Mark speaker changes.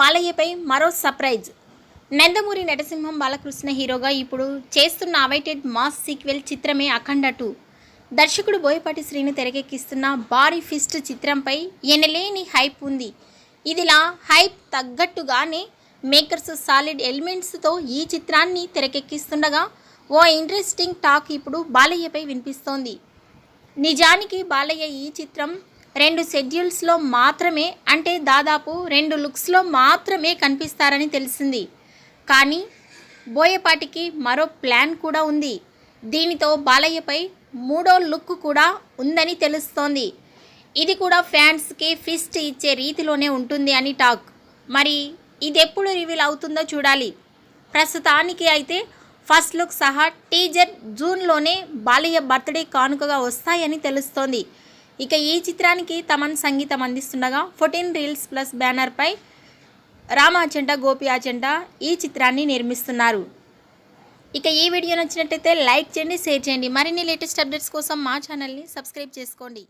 Speaker 1: బాలయ్యపై మరో సర్ప్రైజ్. నందమూరి నరసింహం బాలకృష్ణ హీరోగా ఇప్పుడు చేస్తున్న అవైటెడ్ మాస్ సీక్వెల్ చిత్రమే అఖండ టూ. దర్శకుడు బోయపాటి శ్రీను తెరకెక్కిస్తున్న భారీ ఫిస్ట్ చిత్రంపై ఎనలేని హైప్ ఉంది. ఇదిలా హైప్ తగ్గట్టుగానే మేకర్స్ సాలిడ్ ఎలిమెంట్స్తో ఈ చిత్రాన్ని తెరకెక్కిస్తుండగా ఓ ఇంట్రెస్టింగ్ టాక్ ఇప్పుడు బాలయ్యపై వినిపిస్తోంది. నిజానికి బాలయ్య ఈ చిత్రం రెండు షెడ్యూల్స్లో మాత్రమే అంటే దాదాపు రెండు లుక్స్లో మాత్రమే కనిపిస్తారని తెలిసింది. కానీ బోయపాటికి మరో ప్లాన్ కూడా ఉంది. దీనితో బాలయ్యపై మూడో లుక్ కూడా ఉందని తెలుస్తోంది. ఇది కూడా ఫ్యాన్స్కి ఫిస్ట్ ఇచ్చే రీతిలోనే ఉంటుంది అని టాక్. మరి ఇది ఎప్పుడు రివీల్ అవుతుందో చూడాలి. ప్రస్తుతానికి అయితే ఫస్ట్ లుక్ సహా టీజర్ జూన్లోనే బాలయ్య బర్త్డే కానుకగా వస్తాయని తెలుస్తోంది. ఇక ఈ చిత్రానికి తమన్ సంగీతం అందిస్తుండగా ఫోర్టీన్ రీల్స్ ప్లస్ బ్యానర్పై రామాచంట గోపి ఆచంట ఈ చిత్రాన్ని నిర్మిస్తున్నారు. ఇక ఈ వీడియో నచ్చినట్టయితే లైక్ చేయండి షేర్ చేయండి. మరిన్ని లేటెస్ట్ అప్డేట్స్ కోసం మా ఛానల్ని సబ్స్క్రైబ్ చేసుకోండి.